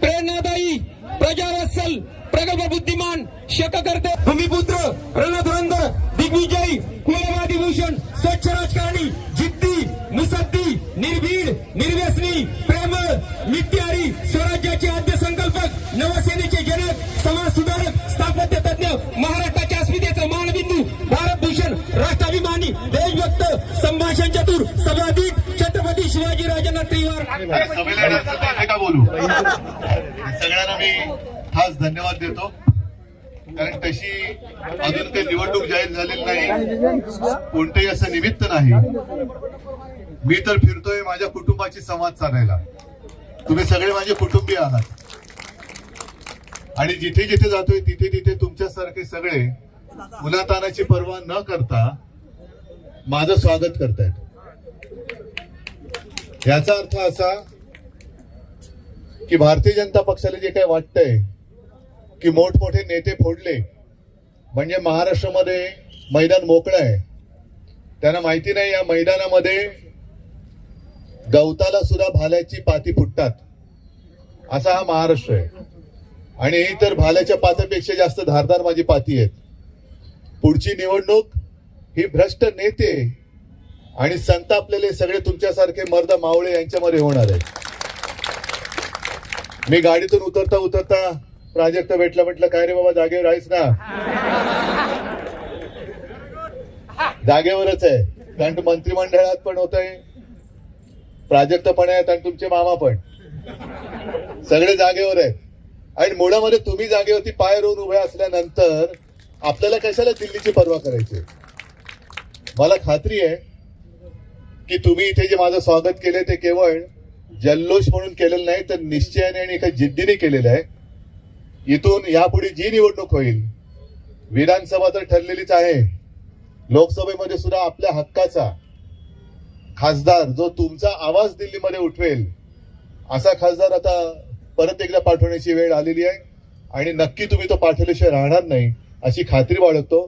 प्रेरणादायी प्रजावत्सल प्रगल्भ बुद्धिमान शककर्ते भूमिपुत्र रणधुरंधर दिग्विजयी कुलवादी भूषण स्वच्छ राजकारणी जिद्दी मुसद्दी निर्भीड निर्व्यसनी प्रेमळ मिट्यारी स्वराज्याचे आद्य संकल्पक नवसेनेचे जनक समाज सुधारक स्थापत्य तज्ञ महाराष्ट्राच्या अस्मितेचा मानबिंदू भारत भूषण राष्ट्राभिमानी देशभक्त संभाषण चतुर सभाधिक छत्रपती शिवाजी राजांना त्रिवार बोलू? सगळ्यांना मी खास धन्यवाद देतो. कारण तशी अजून काही निवडणूक जाहीर झालेली नाही. कोणतंही असं निमित्त नाही. मी तर फिरतोय माझ्या कुटुंबाची संवाद साधायला. तुम्ही सगळे माझे कुटुंबीय आहात. आणि जिथे जिथे जातोय तिथे तिथे तुमच्यासारखे सगळे मुलातानाची पर्वा न करता माझं स्वागत करतायत. याचा अर्थ असा की भारतीय जनता पक्षाला जे काही वाटतंय की मोठमोठे नेते फोडले म्हणजे महाराष्ट्रामध्ये मैदान मोकळं आहे. त्यांना माहिती नाही या मैदानामध्ये गवताला सुद्धा भाल्याची पाती फुटतात. असा हा महाराष्ट्र आहे. आणि ही तर भाल्याच्या पात्यापेक्षा जास्त धारदार माझी पाती आहेत. पुढची निवडणूक ही भ्रष्ट नेते आणि संतापलेले सगळे तुमच्यासारखे मर्द मावळे यांच्यामध्ये होणार आहे. मी गाडीतून उतरता उतरता प्राजक्त भेटला म्हटलं काय रे बाबा जागेवर आहेस ना? जागेवरच आहे. कारण तू मंत्रिमंडळात पण होत आहे प्राजक्त पण आहेत आणि तुमचे मामा पण. सगळे जागेवर आहेत. आणि मुळामध्ये तुम्ही जागेवरती पाय रोवून उभे असल्यानंतर आपल्याला कशाला दिल्लीची पर्वा करायची? मला खात्री आहे की तुम्ही इथे जे माझं स्वागत केले ते केवळ जल्लोष म्हणून केलेलं नाही तर निश्चयाने आणि एका जिद्दीने केलेलं आहे. इथून यापुढे जी निवडणूक होईल विधानसभा तर ठरलेलीच आहे. लोकसभेमध्ये सुद्धा आपल्या हक्काचा खासदार जो तुमचा आवाज दिल्लीमध्ये उठवेल असा खासदार आता परत एकदा पाठवण्याची वेळ आलेली आहे. आणि नक्की तुम्ही तो पाठवल्याशिवाय राहणार नाही अशी खात्री बाळगतो.